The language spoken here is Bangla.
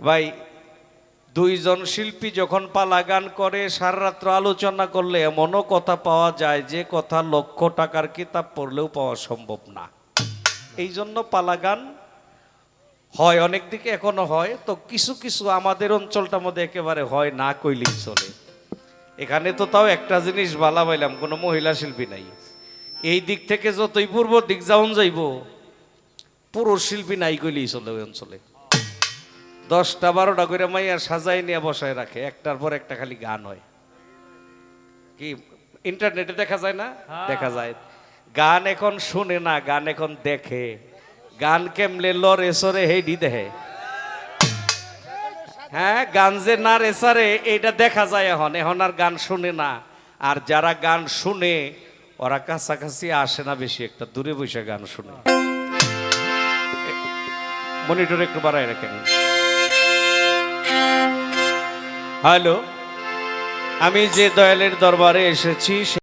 ভাই, দুইজন শিল্পী যখন পালা গান করে সারা রাত্র আলোচনা করলে এমনও কথা পাওয়া যায় যে কথা লক্ষ টাকার কিতাব পড়লেও পাওয়া সম্ভব না। এই জন্য পালা গান হয়, অনেক দিকে এখনও হয়। তো কিছু কিছু আমাদের অঞ্চলটার মধ্যে একেবারে হয় না কইলেই চলে। এখানে তো তাও একটা জিনিস বালা পাইলাম, কোনো মহিলা শিল্পী নাই। এই দিক থেকে যতই পূর্ব দিক যাওন যাইব, পুরুষ শিল্পী নাই কইলেই চলে ওই অঞ্চলে। দশটা বারোটা করে মাইয়া সাজাই নিয়ে বসায় রাখে একটার পর একটা খালি গান হয়। কি ইন্টারনেটে দেখা যায় না? দেখা যায়। গান এখন শুনে না গান এখন দেখে। গান কেমলে লরে সরে হেডি দেখে হ্যাঁ গান যে না রেসারে এটা দেখা যায় এখন। এখন আর গান শুনে না। আর যারা গান শুনে ওরা কাছাকাছি আসে না বেশি একটা দূরে বসে গান শুনে। মনিটর একটু বাড়ায় রাখেন। হ্যালো আমি যে দয়ালের দরবারে এসেছি